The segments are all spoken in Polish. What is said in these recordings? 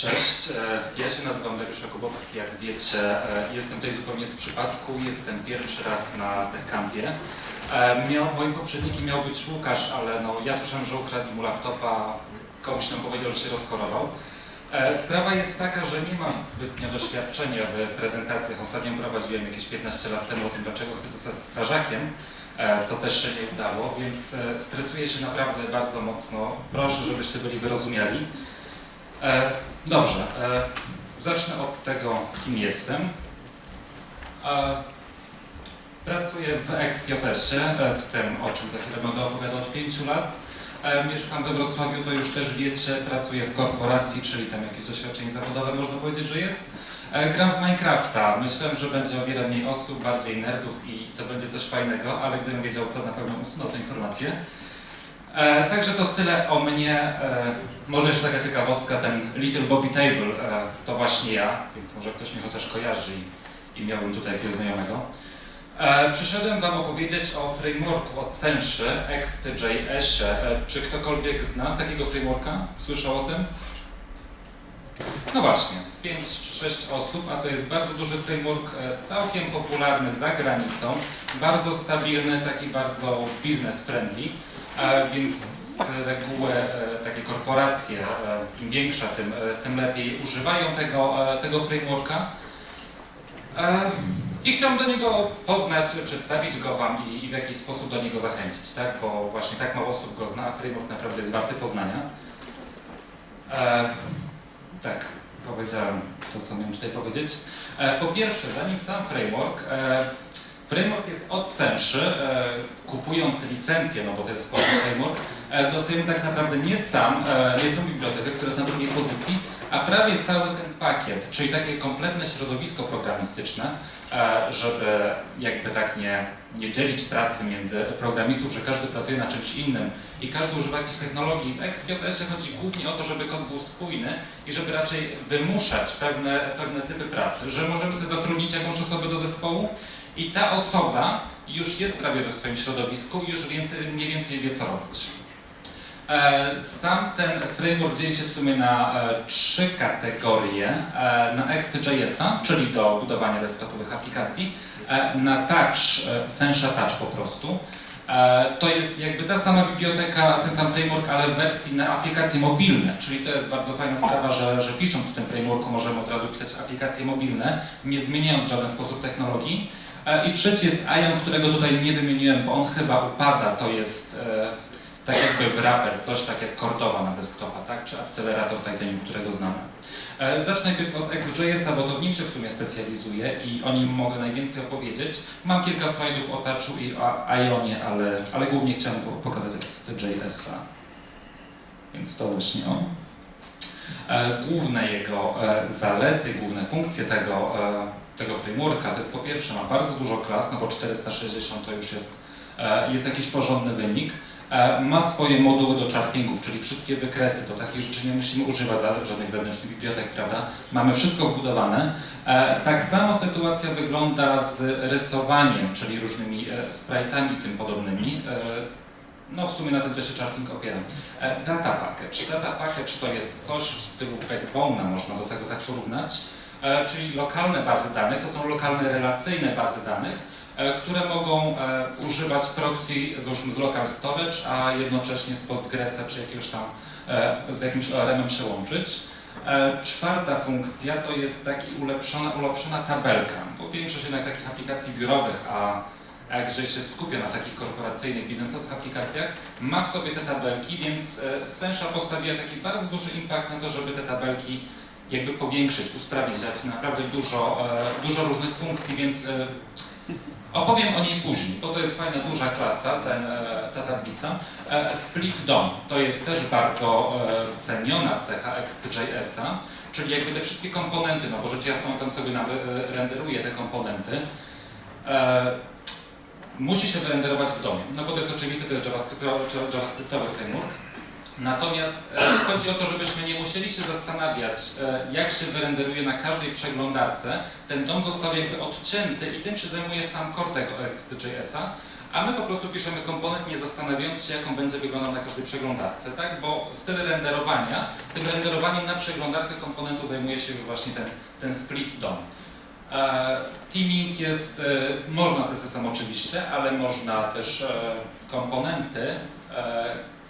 Cześć, e, ja się nazywam Dariusz Jakubowski, jak wiecie, e, jestem tutaj zupełnie z przypadku, jestem pierwszy raz na TechCampie. E, Miał, moim poprzednikiem miał być Łukasz, ale no, ja słyszałem, że ukradli mu laptopa, komuś tam powiedział, że się rozchorował. Sprawa jest taka, że nie mam zbytnio doświadczenia w prezentacjach. Ostatnio prowadziłem jakieś 15 lat temu o tym, dlaczego chcę zostać strażakiem, co też się nie udało, więc stresuję się naprawdę bardzo mocno. Proszę, żebyście byli wyrozumiali. E, Dobrze, e, zacznę od tego, kim jestem. E, Pracuję w XJS-ie, e, w tym, o czym za chwilę będę opowiadał od 5 lat. E, Mieszkam we Wrocławiu, to już też wiecie, pracuję w korporacji, czyli tam jakieś doświadczenie zawodowe można powiedzieć, że jest. E, Gram w Minecrafta. Myślałem, że będzie o wiele mniej osób, bardziej nerdów i to będzie coś fajnego, ale gdybym wiedział, to na pewno usunął tę informację. E, także to tyle o mnie. E, może jeszcze taka ciekawostka, ten Little Bobby Table e, to właśnie ja, więc może ktoś mnie chociaż kojarzy i, i miałbym tutaj jakiegoś znajomego. E, przyszedłem Wam opowiedzieć o frameworku od Senszy, XTJS-ie. E, czy ktokolwiek zna takiego frameworka? Słyszał o tym? No właśnie, 5 czy 6 osób, a to jest bardzo duży framework, e, całkiem popularny za granicą, bardzo stabilny, taki bardzo business friendly, więc z reguły e, takie korporacje, e, im większa, tym, e, tym lepiej używają tego, tego frameworka. I chciałbym do niego poznać, przedstawić go Wam i, i w jakiś sposób do niego zachęcić, tak? Bo właśnie tak mało osób go zna, a framework naprawdę jest warty poznania. E, tak, powiedziałem to, co miałem tutaj powiedzieć. E, po pierwsze, zanim sam framework, e, framework jest od Senszy, e, kupując licencję, no bo to jest polski framework, e, dostajemy tak naprawdę nie sam, e, nie są biblioteki, które są na drugiej pozycji, a prawie cały ten pakiet, czyli takie kompletne środowisko programistyczne, e, żeby jakby tak nie, nie dzielić pracy między programistów, że każdy pracuje na czymś innym i każdy używa jakiejś technologii. W XJS chodzi głównie o to, żeby kod był spójny i żeby raczej wymuszać pewne, pewne typy pracy, że możemy sobie zatrudnić jakąś osobę do zespołu i ta osoba już jest prawie że w swoim środowisku i już więcej, mniej więcej wie co robić. E, Sam ten framework dzieli się w sumie na e, trzy kategorie. E, Na Next.jsa, czyli do budowania desktopowych aplikacji, na Touch, Sensha Touch po prostu. To jest jakby ta sama biblioteka, ten sam framework, ale w wersji na aplikacje mobilne, czyli to jest bardzo fajna sprawa, że, że pisząc w tym frameworku możemy od razu pisać aplikacje mobilne, nie zmieniając w żaden sposób technologii. E, I trzeci jest IAM, którego tutaj nie wymieniłem, bo on chyba upada, to jest e, tak jakby wrapper, coś tak jak na desktopa, tak? czy akcelerator Titanium, którego znamy. E, Zacznę najpierw od XJS-a, bo to w nim się w sumie specjalizuję i o nim mogę najwięcej opowiedzieć. Mam kilka slajdów o Touchu i o Ionie, ale, ale głównie chciałem po- pokazać XJS-a. Więc to właśnie on. Główne jego zalety, główne funkcje tego, tego frameworka to jest po pierwsze ma bardzo dużo klas, no bo 460 to już jest, e, jest jakiś porządny wynik. E, Ma swoje moduły do chartingów, czyli wszystkie wykresy, to takich rzeczy nie musimy używać żadnych zewnętrznych bibliotek, prawda? Mamy wszystko wbudowane. E, Tak samo sytuacja wygląda z rysowaniem, czyli różnymi sprite'ami i tym podobnymi. No w sumie na tym też się charting opiera. E, Data package. Data package to jest coś w stylu backbone'a, można do tego tak porównać, czyli lokalne bazy danych, to są lokalne relacyjne bazy danych, e, które mogą e, używać proxy załóżmy z local storage, a jednocześnie z Postgresa czy jakiegoś tam e, z jakimś ORM-em się łączyć. E, Czwarta funkcja to jest taki ulepszona, ulepszona tabelka, bo większość jednak takich aplikacji biurowych, a jeżeli się skupia na takich korporacyjnych, biznesowych aplikacjach, ma w sobie te tabelki, więc e, Sensha postawiła taki bardzo duży impact na to, żeby te tabelki jakby powiększyć, usprawnić, naprawdę dużo, e, dużo różnych funkcji, więc e, opowiem o niej później, bo to jest fajna, duża klasa, ten, e, ta tablica. Split DOM to jest też bardzo ceniona cecha XJS-a, czyli jakby te wszystkie komponenty, no bo rzecz jasna on tam sobie nam renderuje te komponenty. Musi się wyrenderować w domie, no bo to jest oczywiste, to jest JavaScriptowy framework. Natomiast e, chodzi o to, żebyśmy nie musieli się zastanawiać, e, jak się wyrenderuje na każdej przeglądarce. Ten dom został jakby odcięty i tym się zajmuje sam core tego XJS-a, A my po prostu piszemy komponent, nie zastanawiając się, jak on będzie wyglądał na każdej przeglądarce, tak? Bo styl renderowania, tym renderowaniem na przeglądarkę komponentu zajmuje się już właśnie ten, ten split DOM. E, Teaming jest, można CSS-em oczywiście, ale można też komponenty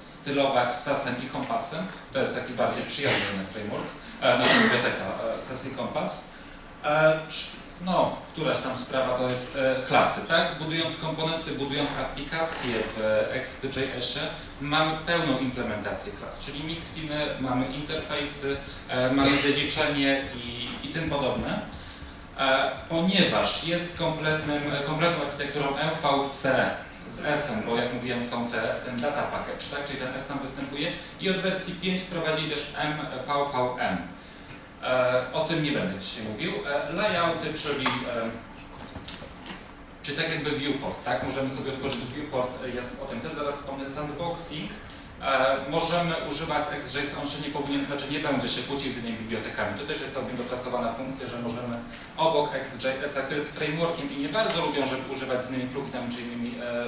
stylować SAS-em i kompasem. To jest taki bardziej przyjazny framework, e, no, biblioteka e, SAS i kompas. E, No, któraś tam sprawa to jest klasy, tak? Budując komponenty, budując aplikacje w XJS-ie, mamy pełną implementację klas, czyli mixiny, mamy interfejsy, mamy dziedziczenie i, i tym podobne. Ponieważ jest kompletnym, kompletną architekturą MVC z S-em, bo jak mówiłem są te, ten data package, tak? czyli ten S tam występuje i od wersji 5 wprowadzili też MVVM. E, o tym nie będę dzisiaj mówił. E, layouty, czyli, e, czyli tak jakby viewport, tak? Możemy sobie otworzyć viewport, jest o tym też zaraz wspomnę, sandboxing. E, możemy używać XJS, on się nie powinien, znaczy nie będzie się kłócić z innymi bibliotekami. To też jest całkiem dopracowana funkcja, że możemy obok XJS-a, który jest frameworkiem i nie bardzo lubią, żeby używać z innymi pluginami czy innymi e,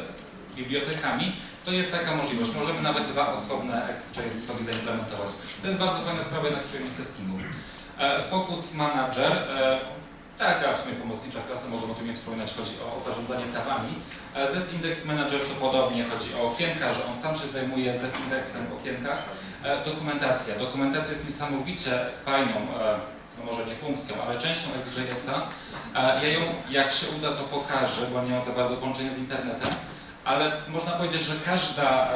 bibliotekami, to jest taka możliwość. Możemy nawet dwa osobne XJS sobie zaimplementować. To jest bardzo fajna sprawa jednak przy testingu. E, Focus Manager, e, taka w sumie pomocnicza klasa, mogą o tym nie wspominać, chodzi o, zarządzanie tabami. E, Z-Index Manager to podobnie, chodzi o okienka, że on sam się zajmuje Z-Indexem w okienkach. E, Dokumentacja. Dokumentacja jest niesamowicie fajną, e, no może nie funkcją, ale częścią XJS-a. Ja ją, jak się uda, to pokażę, bo nie mam za bardzo połączenia z internetem, ale można powiedzieć, że każda,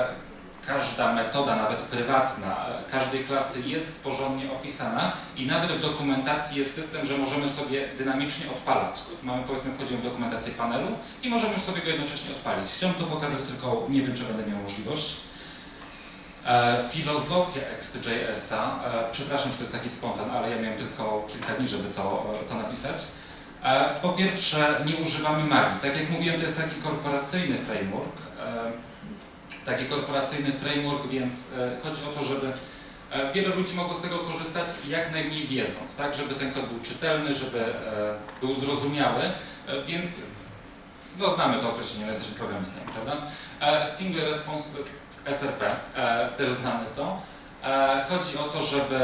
każda metoda, nawet prywatna, e, każdej klasy jest porządnie opisana i nawet w dokumentacji jest system, że możemy sobie dynamicznie odpalać. Mamy, powiedzmy, wchodzimy w dokumentację panelu i możemy już sobie go jednocześnie odpalić. Chciałbym to pokazać, tylko nie wiem, czy będę miał możliwość. E, filozofia XJS-a, e, przepraszam, że to jest taki spontan, ale ja miałem tylko kilka dni, żeby to, to napisać. Po pierwsze, nie używamy magii. Tak jak mówiłem, to jest taki korporacyjny framework. Taki korporacyjny framework, więc e, chodzi o to, żeby e, wiele ludzi mogło z tego korzystać jak najmniej wiedząc, tak, żeby ten kod był czytelny, żeby e, był zrozumiały, więc no, znamy to określenie, no, jesteśmy programistami, prawda? Single Response SRP, też znamy to. Chodzi o to, żeby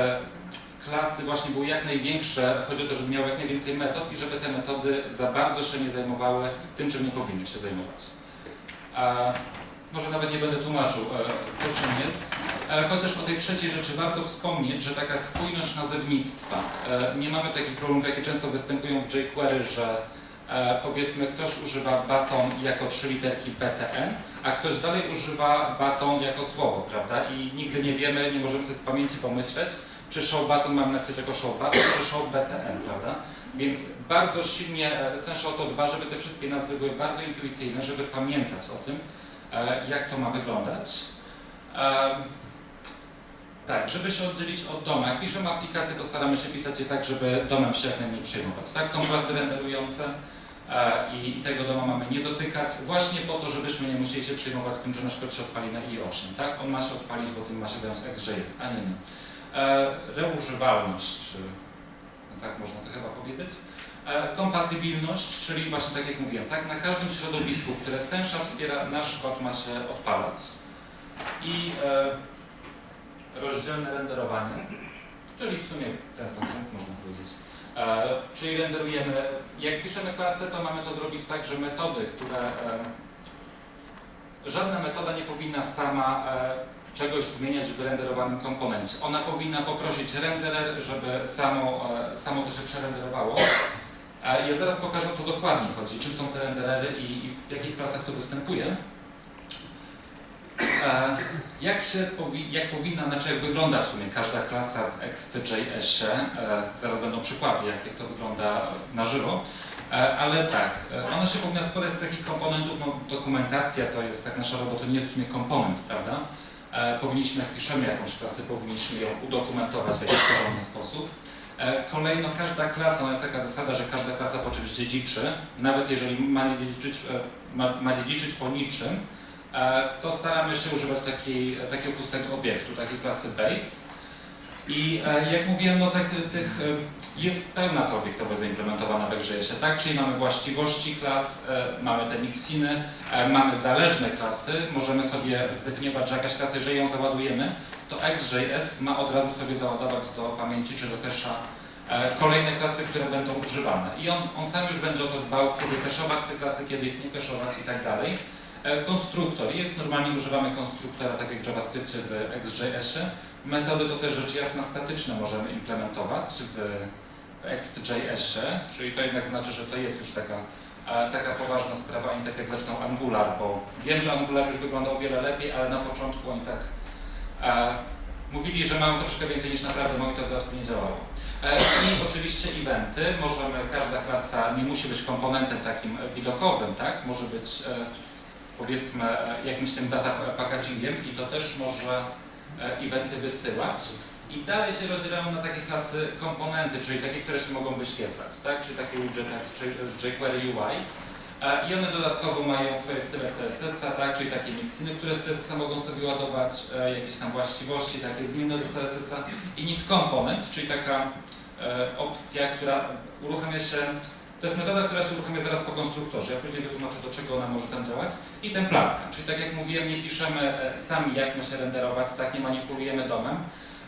klasy właśnie były jak największe, chodzi o to, żeby miały jak najwięcej metod i żeby te metody za bardzo się nie zajmowały tym, czym nie powinny się zajmować. Może nawet nie będę tłumaczył, e, co czym jest, e, chociaż o tej trzeciej rzeczy warto wspomnieć, że taka spójność nazewnictwa. E, Nie mamy takich problemów, jakie często występują w jQuery, że e, powiedzmy ktoś używa baton jako trzy literki BTN, a ktoś dalej używa baton jako słowo, prawda? I nigdy nie wiemy, nie możemy sobie z pamięci pomyśleć, czy show button mamy napisać jako show button, czy show BTN, prawda? Więc bardzo silnie e, Essential to dba, żeby te wszystkie nazwy były bardzo intuicyjne, żeby pamiętać o tym, jak to ma wyglądać. Em, Tak, żeby się oddzielić od doma. Jak piszemy aplikację, to staramy się pisać je tak, żeby domem się jak najmniej przejmować. Tak, są klasy renderujące e, i, tego doma mamy nie dotykać, właśnie po to, żebyśmy nie musieli się przejmować tym, że nasz kod się odpali na i8. Tak, on ma się odpalić, bo tym ma się zająć XJS, a nie my. E, Reużywalność, czy no tak można to chyba powiedzieć. E, Kompatybilność, czyli właśnie tak jak mówiłem, tak na każdym środowisku, które Sensha wspiera, nasz kod ma się odpalać. I e, rozdzielne renderowanie, czyli w sumie ten sam punkt można powiedzieć. E, czyli renderujemy, jak piszemy klasę, to mamy to zrobić tak, że metody, które e, żadna metoda nie powinna sama e, czegoś zmieniać w wyrenderowanym komponencie. Ona powinna poprosić renderer, żeby samo, e, samo to się przerenderowało. Ja zaraz pokażę, co dokładnie chodzi, czym są te renderery i, i w jakich klasach to występuje. E, Jak, się powi jak powinna, znaczy jak wygląda w sumie każda klasa w XTJS-ie, e, zaraz będą przykłady, jak, jak to wygląda na żywo, E, ale tak, ona się powinna składać z takich komponentów, no dokumentacja to jest tak nasza robota, nie jest w sumie komponent, prawda? Powinniśmy, jak piszemy jakąś klasę, powinniśmy ją udokumentować w jakiś porządny sposób. E, Kolejno każda klasa, no jest taka zasada, że każda klasa po czymś dziedziczy, nawet jeżeli ma, nie dziedziczyć, e, ma, ma dziedziczyć po niczym, e, to staramy się używać takiej, takiego pustego obiektu, takiej klasy base. I jak mówiłem, no tak, tych, jest pełna to obiektowo zaimplementowana w XJS-ie, tak? Czyli mamy właściwości klas, e, mamy te mixiny, e, mamy zależne klasy, możemy sobie zdefiniować, że jakaś klasa, jeżeli ją załadujemy, to XJS ma od razu sobie załadować do pamięci czy do cache'a e, kolejne klasy, które będą używane. I on, on sam już będzie o to dbał, kiedy cache'ować te klasy, kiedy ich nie cache'ować i tak dalej. Konstruktor. Jest normalnie używamy konstruktora, tak jak w JavaScriptie w XJS-ie. Metody to też rzecz jasna statyczne możemy implementować w, w XJS-ie, czyli to jednak znaczy, że to jest już taka, taka poważna sprawa, a nie tak jak zresztą Angular, bo wiem, że Angular już wyglądał o wiele lepiej, ale na początku oni tak mówili, że mają troszkę więcej niż naprawdę mało i to w dodatku nie działało. E, I oczywiście eventy, możemy, każda klasa nie musi być komponentem takim widokowym, tak? Może być e, powiedzmy e, jakimś tym data packagingiem i to też może eventy wysyłać. I dalej się rozdzielają na takie klasy komponenty, czyli takie, które się mogą wyświetlać, tak? Czyli takie widgety, czyli jQuery UI. E, I one dodatkowo mają swoje style CSS-a, tak? czyli takie mixiny, które z CSS-a mogą sobie ładować e, jakieś tam właściwości, takie zmienne do CSS-a. I need component, czyli taka e, opcja, która uruchamia się, to jest metoda, która się uruchamia zaraz po konstruktorze. Ja później wytłumaczę, do czego ona może tam działać. I templatka, czyli tak jak mówiłem, nie piszemy sami, jak ma się renderować, tak nie manipulujemy domem.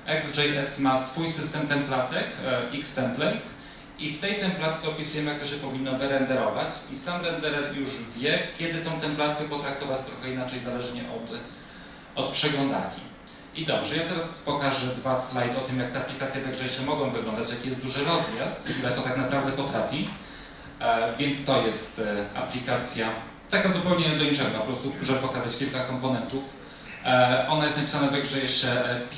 XJS ma swój system templatek, e, Xtemplate, i w tej templatce opisujemy, jak to się powinno wyrenderować i sam renderer już wie, kiedy tą templatkę potraktować trochę inaczej, zależnie od, od przeglądarki. I dobrze, ja teraz pokażę dwa slajdy o tym, jak te aplikacje XJSie mogą wyglądać, jaki jest duży rozjazd, ile to tak naprawdę potrafi. E, więc to jest e, aplikacja taka zupełnie do niczego, po prostu, żeby pokazać kilka komponentów. E, Ona jest napisana w XJSie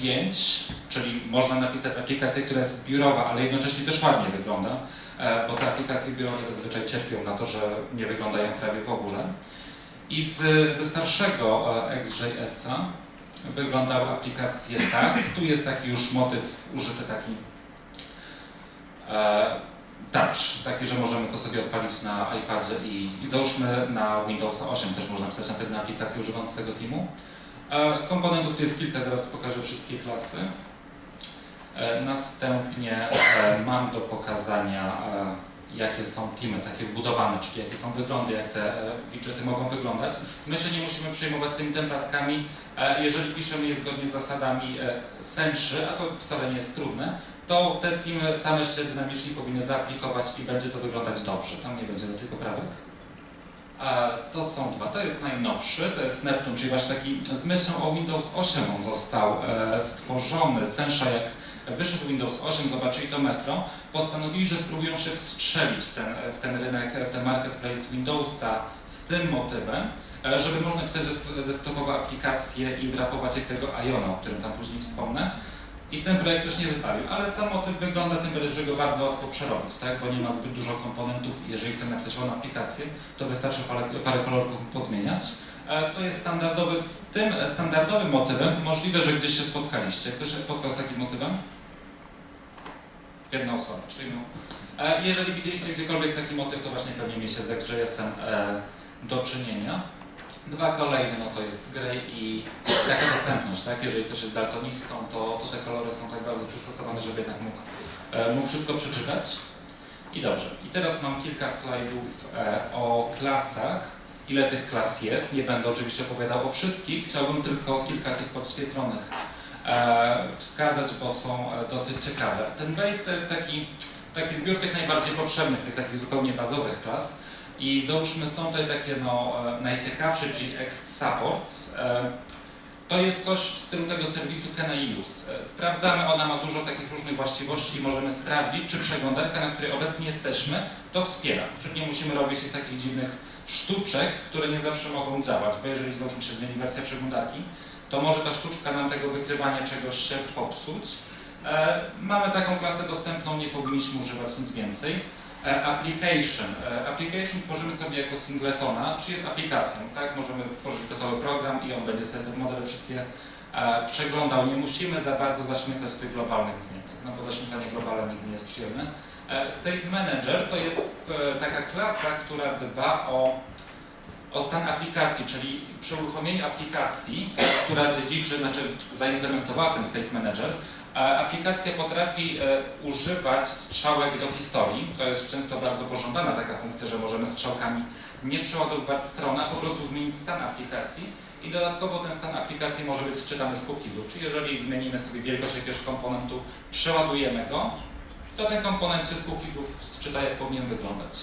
5, czyli można napisać aplikację, która jest biurowa, ale jednocześnie też ładnie wygląda, e, bo te aplikacje biurowe zazwyczaj cierpią na to, że nie wyglądają prawie w ogóle. I z, ze starszego e, XJS-a wyglądały aplikacje tak. Tu jest taki już motyw użyty taki e, touch, taki, że możemy to sobie odpalić na iPadzie i, i załóżmy na Windows 8 też można pisać natywne aplikacje używając tego teamu. Komponentów tu jest kilka, zaraz pokażę wszystkie klasy. E, Następnie e, mam do pokazania, e, jakie są teamy takie wbudowane, czyli jakie są wyglądy, jak te widgety mogą wyglądać. My się nie musimy przejmować tymi templatkami. Jeżeli piszemy je zgodnie z zasadami Senszy, a to wcale nie jest trudne, to te teamy same się dynamicznie powinny zaaplikować i będzie to wyglądać dobrze. Tam nie będzie do tych poprawek. E, To są dwa. To jest najnowszy, to jest Neptune, czyli właśnie taki z myślą o Windows 8 on został e, stworzony. Sensha jak wyszedł Windows 8, zobaczyli to Metro, postanowili, że spróbują się wstrzelić w ten, w ten rynek, w ten marketplace Windowsa z tym motywem, e, żeby można pisać desk- desktopowe aplikacje i wrapować je w tego Iona, o którym tam później wspomnę. I ten projekt też nie wypalił, ale sam motyw wygląda tym że go bardzo łatwo przerobić, tak? bo nie ma zbyt dużo komponentów. Jeżeli chcemy napisać ładną aplikację, to wystarczy parę, parę kolorów pozmieniać. E, To jest standardowy, z tym e, standardowym motywem, możliwe, że gdzieś się spotkaliście. Ktoś się spotkał z takim motywem? Jedna osoba, czyli no. E, Jeżeli widzieliście gdziekolwiek taki motyw, to właśnie pewnie mieliście z XJS-em do czynienia. Dwa kolejne, no to jest grey i jaka dostępność, tak? Jeżeli ktoś jest daltonistą, to, to te kolory są tak bardzo przystosowane, żeby jednak mógł, e, mógł wszystko przeczytać. I dobrze. I teraz mam kilka slajdów e, o klasach. Ile tych klas jest? Nie będę oczywiście opowiadał o wszystkich. Chciałbym tylko kilka tych podświetlonych e, wskazać, bo są dosyć ciekawe. Ten base to jest taki, taki zbiór tych najbardziej potrzebnych, tych takich zupełnie bazowych klas. I załóżmy są tutaj takie no, e, najciekawsze, czyli Ext Supports. E, To jest coś w stylu tego serwisu Can I Use. E, Sprawdzamy, ona ma dużo takich różnych właściwości i możemy sprawdzić, czy przeglądarka, na której obecnie jesteśmy, to wspiera. Czyli nie musimy robić takich dziwnych sztuczek, które nie zawsze mogą działać, bo jeżeli załóżmy się zmieni wersja przeglądarki, to może ta sztuczka nam tego wykrywania czegoś się popsuć. Mamy taką klasę dostępną, nie powinniśmy używać nic więcej. E, Application. E, Application tworzymy sobie jako singletona, czy jest aplikacją, tak? Możemy stworzyć gotowy program i on będzie sobie te modele wszystkie e, przeglądał. Nie musimy za bardzo zaśmiecać tych globalnych zmiennych, no bo zaśmiecanie globalne nigdy nie jest przyjemne. State Manager to jest taka klasa, która dba o, o stan aplikacji, czyli przy uruchomieniu aplikacji, która dziedziczy, znaczy zaimplementowała ten State Manager, aplikacja potrafi e, używać strzałek do historii. To jest często bardzo pożądana taka funkcja, że możemy strzałkami nie przeładowywać strony, a po prostu zmienić stan aplikacji. I dodatkowo ten stan aplikacji może być sczytany z cookiesów, czyli jeżeli zmienimy sobie wielkość jakiegoś komponentu, przeładujemy go, to ten komponent się z cookiesów sczyta, jak powinien wyglądać.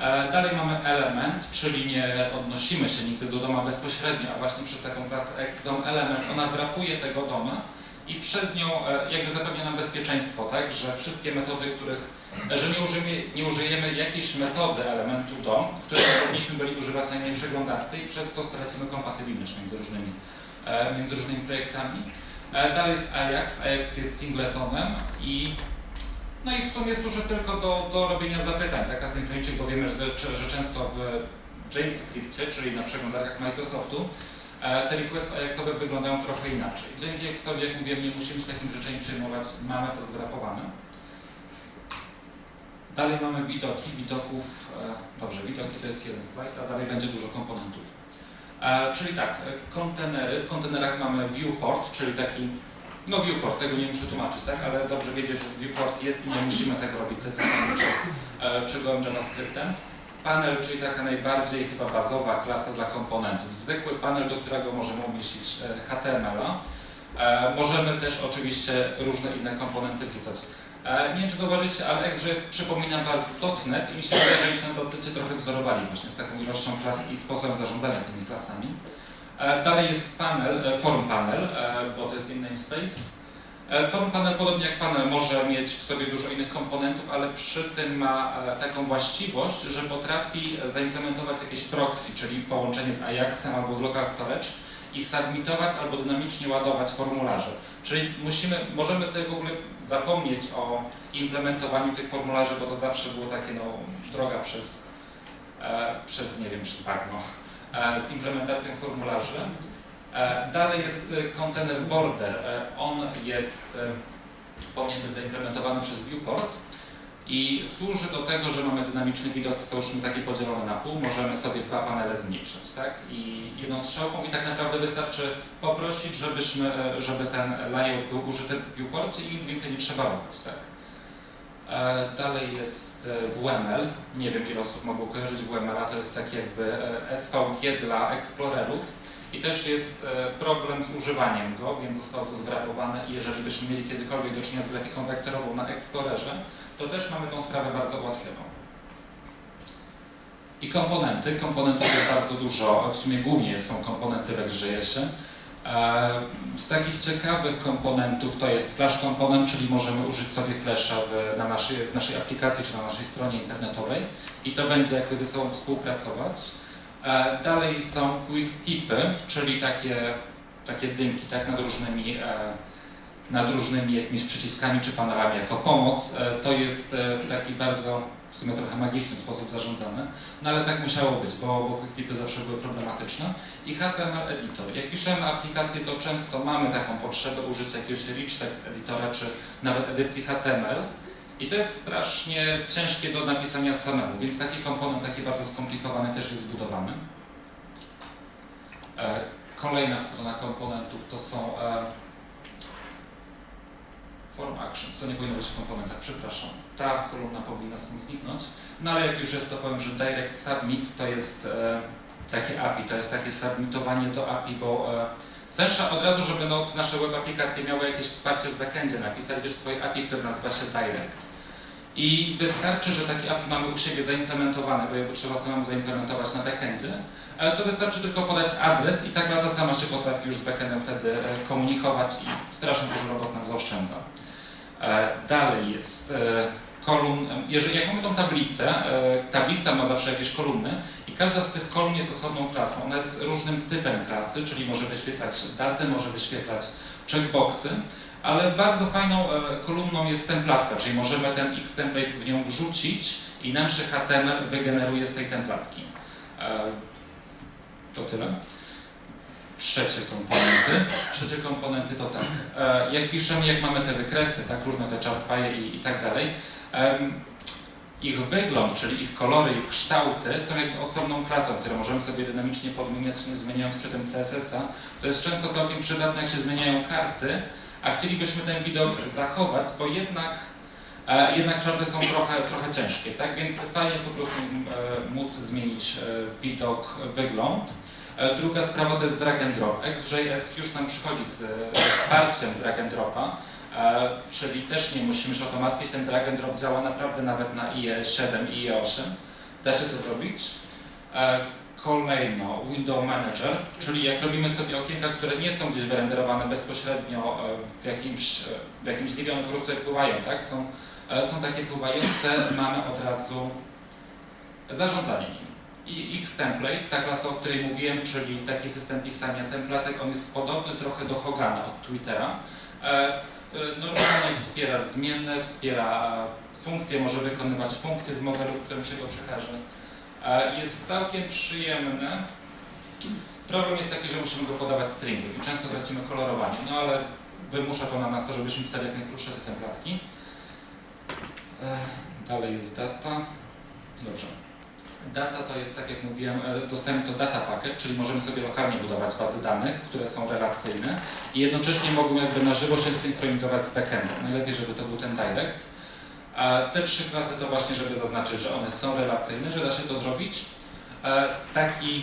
E, Dalej mamy element, czyli nie odnosimy się nigdy do doma bezpośrednio, a właśnie przez taką klasę xDom element, ona wrapuje tego doma i przez nią e, jakby zapewnia nam bezpieczeństwo, tak, że wszystkie metody, których, że nie użyjemy, nie użyjemy jakiejś metody elementu DOM, które powinniśmy byli używać na innej przeglądarce i przez to stracimy kompatybilność między różnymi, e, między różnymi projektami. E, Dalej jest Ajax, Ajax jest singletonem i no i w sumie służy tylko do, do robienia zapytań, tak? Asynchronicznych, bo wiemy, że, że często w JavaScriptie, czyli na przeglądarkach Microsoftu, te requesty Ajaxowe wyglądają trochę inaczej. Dzięki Axtowi, jak mówiłem, nie musimy się takim życzeniem przejmować, mamy to zwrapowane. Dalej mamy widoki, widoków, e, dobrze, widoki to jest jeden slajd, a dalej będzie dużo komponentów. E, czyli tak, e, kontenery, w kontenerach mamy viewport, czyli taki no viewport, tego nie muszę tłumaczyć, tak? Ale dobrze wiedzieć, że viewport jest i nie musimy tego robić CSS czy, e, czy gołym JavaScriptem. Panel, czyli taka najbardziej chyba bazowa klasa dla komponentów. Zwykły panel, do którego możemy umieścić e, HTML-a. E, możemy też oczywiście różne inne komponenty wrzucać. E, nie wiem, czy zauważyliście, ale że jest, przypomina bardzo i mi się wydaje, że oni na .NETcie trochę wzorowali właśnie z taką ilością klas i sposobem zarządzania tymi klasami. Dalej jest panel, form panel, bo to jest in namespace. E, Form panel, podobnie jak panel, może mieć w sobie dużo innych komponentów, ale przy tym ma e, taką właściwość, że potrafi zaimplementować jakieś proxy, czyli połączenie z Ajaxem albo z local storage i submitować albo dynamicznie ładować formularze. Czyli musimy, możemy sobie w ogóle zapomnieć o implementowaniu tych formularzy, bo to zawsze było takie no, droga przez, e, przez nie wiem, przez bagno e, z implementacją formularzy. E, Dalej jest e, container border. E, On jest, e, być zaimplementowany przez viewport i służy do tego, że mamy dynamiczny widok, załóżmy taki podzielony na pół, możemy sobie dwa panele zmniejszyć, tak? I jedną strzałką i tak naprawdę wystarczy poprosić, żebyśmy, e, żeby ten layout był użyty w viewporcie i nic więcej nie trzeba robić, tak? E, Dalej jest e, WML. Nie wiem ile osób mogło kojarzyć WML, a to jest tak jakby e, SVG dla Explorerów. I też jest e, problem z używaniem go, więc zostało to zwrapowane i jeżeli byśmy mieli kiedykolwiek do czynienia z grafiką wektorową na Explorerze, to też mamy tą sprawę bardzo ułatwioną. I komponenty. Komponentów jest bardzo dużo, w sumie głównie są komponenty w XJS-ie. E, Z takich ciekawych komponentów to jest Flash komponent, czyli możemy użyć sobie Flasha w, na naszej, w naszej aplikacji czy na naszej stronie internetowej i to będzie jakby ze sobą współpracować. E, Dalej są quick tipy, czyli takie, takie dymki tak, nad, różnymi, e, nad różnymi jakimiś przyciskami czy panelami jako pomoc. E, To jest w taki bardzo w sumie trochę magiczny sposób zarządzane, no ale tak musiało być, bo, bo quick tipy zawsze były problematyczne. I HTML editor. Jak piszemy aplikację, to często mamy taką potrzebę użycia jakiegoś rich text editora czy nawet edycji HTML. I to jest strasznie ciężkie do napisania samemu, więc taki komponent, taki bardzo skomplikowany też jest zbudowany. E, Kolejna strona komponentów to są e, form actions, to nie powinno być w komponentach, przepraszam. Ta kolumna powinna stąd zniknąć. No ale jak już jest, to powiem, że direct submit to jest e, takie API, to jest takie submitowanie do API, bo Sensha od razu, żeby no, nasze web aplikacje miały jakieś wsparcie w backendzie, napisali też swoje API, które nazywa się Direct. I wystarczy, że takie API mamy u siebie zaimplementowane, bo je trzeba samemu zaimplementować na backendzie, to wystarczy tylko podać adres i ta klasa sama się potrafi już z backendem wtedy e, komunikować i strasznie dużo robot nam zaoszczędza. E, Dalej jest e, kolumn, jeżeli jak mamy tą tablicę, tablica ma zawsze jakieś kolumny i każda z tych kolumn jest osobną klasą. Ona jest różnym typem klasy, czyli może wyświetlać datę, może wyświetlać checkboxy, ale bardzo fajną e, kolumną jest templatka, czyli możemy ten X-template w nią wrzucić i nam się HTML wygeneruje z tej templatki. E, To tyle. Trzecie komponenty. Trzecie komponenty to tak. e, Jak piszemy, jak mamy te wykresy, tak, różne te chartpaje i, i tak dalej. ich wygląd, czyli ich kolory, ich kształty są jakby osobną klasą, które możemy sobie dynamicznie podmieniać, nie zmieniając przy tym CSS-a. To jest często całkiem przydatne, jak się zmieniają karty, a chcielibyśmy ten widok zachować, bo jednak, e, jednak czarny są trochę, trochę ciężkie, tak? Więc fajnie jest po prostu e, móc zmienić e, widok, wygląd. Druga sprawa to jest drag and drop. XJS już nam przychodzi z wsparciem drag and dropa, czyli też nie musimy się o to martwić. Ten drag and drop działa naprawdę nawet na IE7 i IE8. Da się to zrobić. Kolejno Window Manager, czyli jak robimy sobie okienka, które nie są gdzieś wyrenderowane bezpośrednio e, w jakimś, e, w jakimś livie, one po prostu pływają, tak? Są, e, są takie pływające, mamy od razu zarządzanie nimi. I X-Template, ta klasa, o której mówiłem, czyli taki system pisania templatek, on jest podobny trochę do Hogana od Twittera. Normalnie wspiera zmienne, wspiera funkcje, może wykonywać funkcje z modelu, w którym się go przekaże. Jest całkiem przyjemny. Problem jest taki, że musimy go podawać stringiem i często tracimy kolorowanie, no ale wymusza to na nas to, żebyśmy pisali jak najkrótsze te templatki. Dalej jest data. Dobrze. Data to jest, tak jak mówiłem, e, dostajemy to data packet, czyli możemy sobie lokalnie budować bazy danych, które są relacyjne i jednocześnie mogą jakby na żywo się synchronizować z backendem. Najlepiej, żeby to był ten direct. A te trzy klasy to właśnie, żeby zaznaczyć, że one są relacyjne, że da się to zrobić. E, Taki,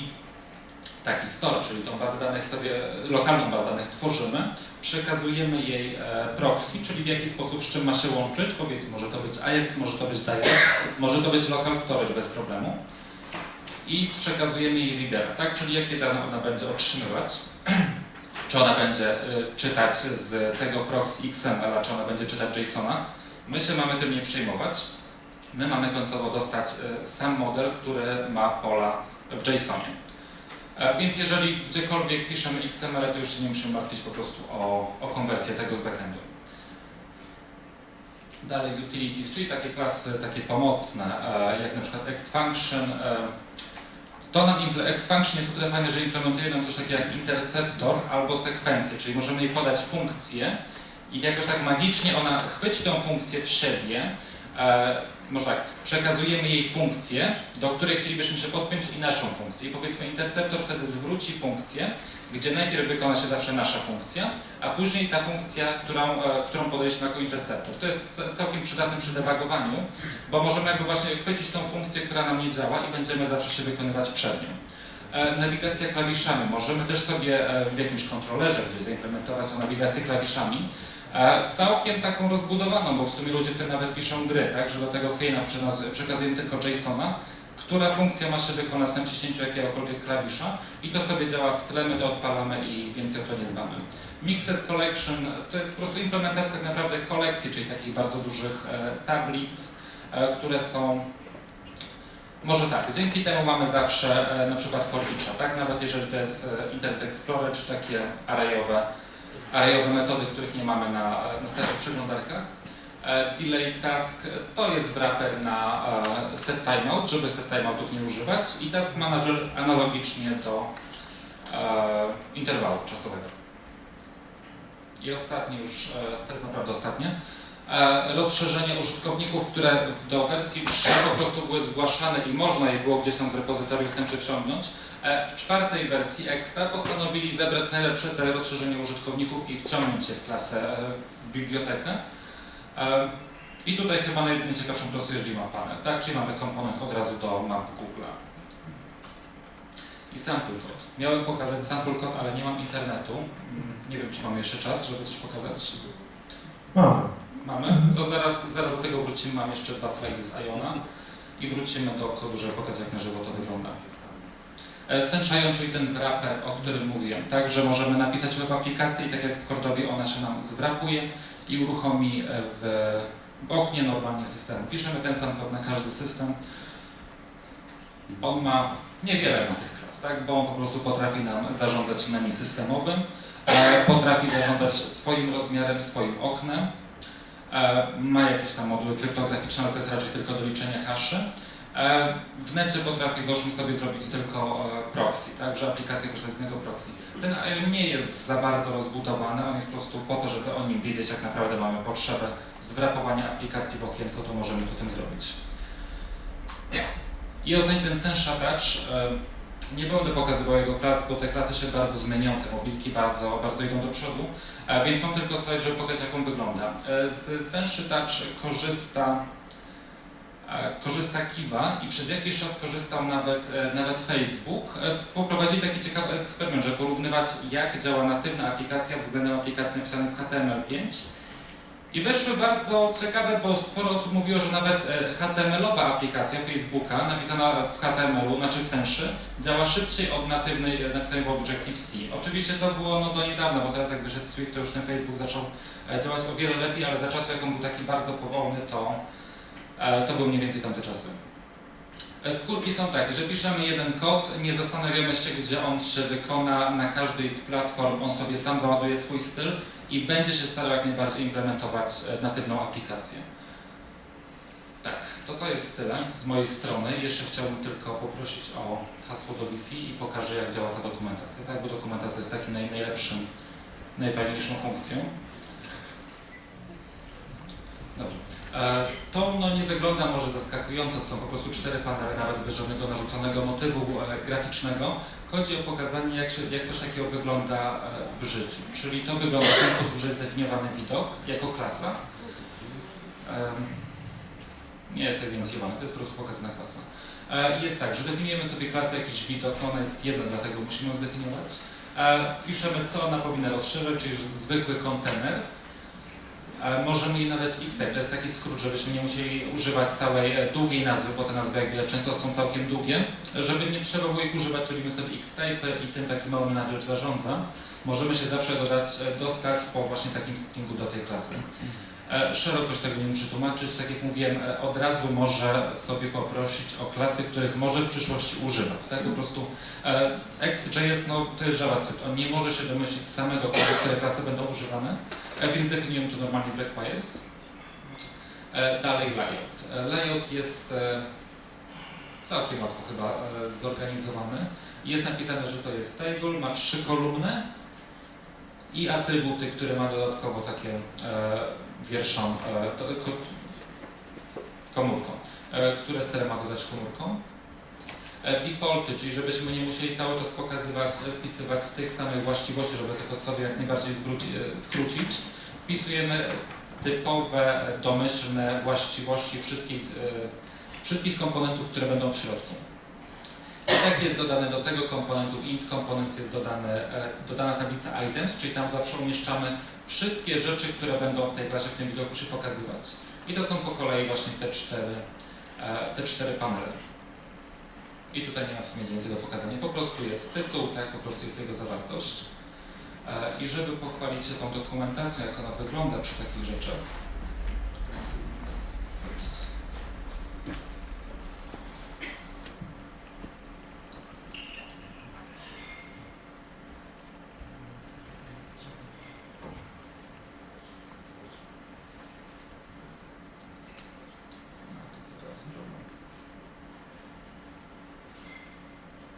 taki store, czyli tą bazę danych sobie, lokalną bazę danych tworzymy, przekazujemy jej e, proxy, czyli w jaki sposób z czym ma się łączyć. Powiedzmy, może to być AJAX, może to być direct, może to być local storage bez problemu. I przekazujemy jej reader, tak? Czyli jakie dane ona będzie otrzymywać. czy ona będzie y, czytać z tego proxy XML, czy ona będzie czytać JSON-a. My się mamy tym nie przejmować. My mamy końcowo dostać y, sam model, który ma pola w JSONie. E, Więc jeżeli gdziekolwiek piszemy XML, to już nie musimy martwić po prostu o, o konwersję tego z backendu. Dalej utilities, czyli takie klasy, takie pomocne, e, jak na przykład exfunction. e, To nam exfunction jest o tyle fajne, że implementuje nam coś takiego jak interceptor albo sekwencję, czyli możemy jej podać funkcję i jakoś tak magicznie ona chwyci tą funkcję w siebie, e, może tak, przekazujemy jej funkcję, do której chcielibyśmy się podpiąć i naszą funkcję. I powiedzmy interceptor wtedy zwróci funkcję, gdzie najpierw wykona się zawsze nasza funkcja, a później ta funkcja, którą, e, którą jako interceptor. To jest całkiem przydatne przy debugowaniu, bo możemy jakby właśnie chwycić tą funkcję, która nam nie działa i będziemy zawsze się wykonywać przed nią. E, Nawigacja klawiszami. Możemy też sobie e, w jakimś kontrolerze gdzieś zaimplementować tą nawigację klawiszami. Całkiem taką rozbudowaną, bo w sumie ludzie w tym nawet piszą gry, tak, że do tego Kane'a przekazujemy- tylko JSON-a, która funkcja ma się wykonać na naciśnięciu jakiegokolwiek klawisza i to sobie działa w tle, my to odpalamy i więcej o to nie dbamy. Mixed Collection to jest po prostu implementacja tak naprawdę kolekcji, czyli takich bardzo dużych e, tablic, e, które są może tak, dzięki temu mamy zawsze e, na przykład for tak? Nawet jeżeli to jest Internet Explorer czy takie arrayowe, arrayowe metody, których nie mamy na, na starszych przeglądarkach. E, Delay task to jest wrapper na e, set timeout, żeby set timeoutów nie używać i task manager analogicznie do e, interwału czasowego. I ostatnie już, to jest naprawdę ostatnie, rozszerzenie użytkowników, które do wersji 3 po prostu były zgłaszane i można je było gdzieś tam w repozytorium Senczy wciągnąć. E, W czwartej wersji Extra postanowili zebrać najlepsze te rozszerzenia użytkowników i wciągnąć je w klasę, e, w bibliotekę. E, I tutaj chyba najciekawszą po prostu jest Gmap Panel, tak? Czyli mamy komponent od razu do map Google'a. I sample code. Miałem pokazać sample code, ale nie mam internetu. Nie wiem, czy mam jeszcze czas, żeby coś pokazać. Mamy. Mamy? To zaraz, zaraz do tego wrócimy. Mam jeszcze dwa slajdy z Iona i wrócimy do kodu, żeby pokazać, jak na żywo to wygląda. E, Senchaion, czyli ten wrapper, o którym mówiłem, tak, że możemy napisać web aplikację i tak jak w Cordowie ona się nam zwrapuje i uruchomi e, w, oknie normalnie systemu. Piszemy ten sam kod na każdy system. On ma niewiele ma tych klas, tak, bo on po prostu potrafi nam zarządzać menu systemowym, e, potrafi zarządzać swoim rozmiarem, swoim oknem, ma jakieś tam moduły kryptograficzne, ale to jest raczej tylko do liczenia haszy. E, W necie potrafi załóżmy sobie zrobić tylko e, proxy, tak, że aplikacja korzysta z jednego proxy. Ten IO nie jest za bardzo rozbudowany, on jest po prostu po to, żeby o nim wiedzieć, jak naprawdę mamy potrzebę zwrapowania aplikacji w okienko, to możemy to tym zrobić. I ostatni ten Sensha Touch, e, nie będę pokazywał jego klas, bo te klasy się bardzo zmienią, te mobilki bardzo, bardzo idą do przodu, e, więc mam tylko slajd, żeby pokazać jak on wygląda. E, Z Senszy Touch korzysta, e, korzysta Kiwa i przez jakiś czas korzystał nawet, e, nawet Facebook. Poprowadzili taki ciekawy eksperyment, żeby porównywać jak działa natywna aplikacja względem aplikacji napisanej w HTML5. I wyszły bardzo ciekawe, bo sporo osób mówiło, że nawet e, HTML-owa aplikacja Facebooka napisana w HTML-u, znaczy w Senszy, działa szybciej od natywnej e, napisanej w Objective-C. Oczywiście to było no, do niedawna, bo teraz jak wyszedł Swift, to już ten Facebook zaczął e, działać o wiele lepiej, ale za czasów jak on był taki bardzo powolny, to, to były mniej więcej tamte czasy. E, Skórki są takie, że piszemy jeden kod, nie zastanawiamy się, gdzie on się wykona na każdej z platform, on sobie sam załaduje swój styl i będzie się starał jak najbardziej implementować e, natywną aplikację. Tak, to to jest tyle z mojej strony. Jeszcze chciałbym tylko poprosić o hasło do Wi-Fi i pokażę jak działa ta dokumentacja, tak? Bo dokumentacja jest takim naj, najlepszym, najfajniejszą funkcją. Dobrze. E, To no, nie wygląda może zaskakująco, to są po prostu cztery panele, nawet bez żadnego narzuconego motywu e, graficznego. Chodzi o pokazanie, jak, się, jak coś takiego wygląda e, w życiu. Czyli to wygląda w ten sposób, że jest zdefiniowany widok jako klasa. Nie jest ewidencjowana, to jest po prostu pokazana klasa. Jest tak, że definiujemy sobie klasę jakiś widok, ona jest jedna, dlatego musimy ją zdefiniować. Piszemy, co ona powinna rozszerzać, czyli zwykły kontener. E, Możemy jej nadać X-type, to jest taki skrót, żebyśmy nie musieli używać całej e, długiej nazwy, bo te nazwy jak często są całkiem długie. Żeby nie trzeba było ich używać, robimy sobie X-type i tym taki mały menadżer zarządza. Możemy się zawsze dodać, e, dostać po właśnie takim stringu do tej klasy. E, Szerokość tego nie muszę tłumaczyć, tak jak mówiłem, e, od razu może sobie poprosić o klasy, których może w przyszłości używać. Tak po prostu e, X.js no, to jest JavaScript, on nie może się domyślić samego które klasy będą używane, więc definiujemy to normalnie w requires. Dalej layout. Layout jest całkiem łatwo chyba zorganizowany. Jest napisane, że to jest table, ma trzy kolumny i atrybuty, które ma dodatkowo takie e, wierszą e, to, ko, komórką, e, które sterę ma dodać komórką. E, Defaulty, czyli żebyśmy nie musieli cały czas pokazywać, e, wpisywać tych samych właściwości, żeby tylko sobie jak najbardziej zwróci, e, skrócić. Wpisujemy typowe, e, domyślne właściwości wszystkich, e, wszystkich komponentów, które będą w środku. Tak jest dodane do tego komponentów, int components jest dodane, e, dodana tablica items, czyli tam zawsze umieszczamy wszystkie rzeczy, które będą w tej klasie, w tym widoku się pokazywać. I to są po kolei właśnie te cztery, e, te cztery panele. I tutaj nie ma w sumie nic więcej do pokazania. Po prostu jest tytuł, tak, po prostu jest jego zawartość. E, I żeby pochwalić się tą dokumentacją, jak ona wygląda przy takich rzeczach. Ups. No, to teraz zrobię.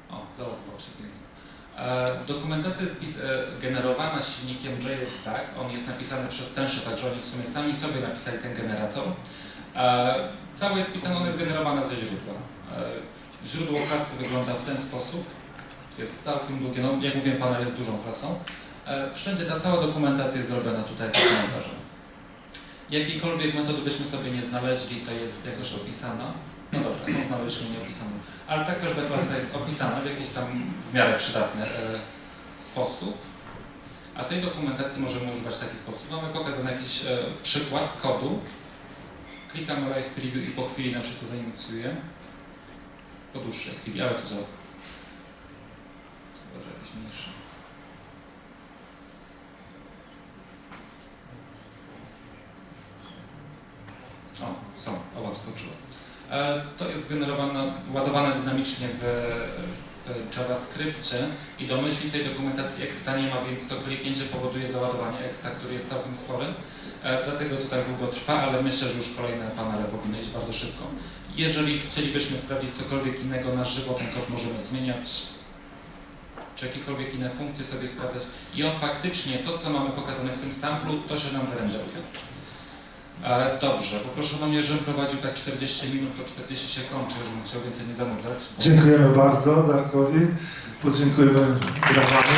O, załadował się pięknie. E, Dokumentacja jest e, generowana silnikiem JS Stack. On jest napisany przez Sensze, także oni w sumie sami sobie napisali ten generator. E, Całe jest pisane, on jest generowane ze źródła. E, Źródło klasy wygląda w ten sposób. Jest całkiem długie, no jak mówiłem, panel jest dużą klasą. Wszędzie ta cała dokumentacja jest zrobiona tutaj w komentarze. Jakiejkolwiek metody byśmy sobie nie znaleźli, to jest jakoś opisana. No dobra, no znaleźliśmy nieopisaną. Ale tak każda klasa jest opisana w jakiś tam w miarę przydatny e, sposób. A tej dokumentacji możemy używać w taki sposób. Mamy pokazany jakiś e, przykład kodu. Klikamy live preview i po chwili nam się to zainicjuje. Po dłuższej chwili, ale to działa. Dobra, jakiś mniejszy. O, są, oba wskoczyły. E, To jest generowane, ładowane dynamicznie w, w JavaScriptie i domyślnie tej dokumentacji Exta nie ma, więc to kliknięcie powoduje załadowanie Exta, który jest całkiem spory. E, Dlatego to tak długo trwa, ale myślę, że już kolejne panele powinny iść bardzo szybko. Jeżeli chcielibyśmy sprawdzić cokolwiek innego na żywo, ten kod możemy zmieniać, czy jakiekolwiek inne funkcje sobie sprawdzać i on faktycznie, to co mamy pokazane w tym samplu, to się nam wyrenderuje. Dobrze, poproszę o mnie, żebym prowadził tak 40 minut, to 40 się kończy, żebym chciał więcej nie zanudzać. Dziękujemy bardzo Darkowi. Podziękujemy brawami.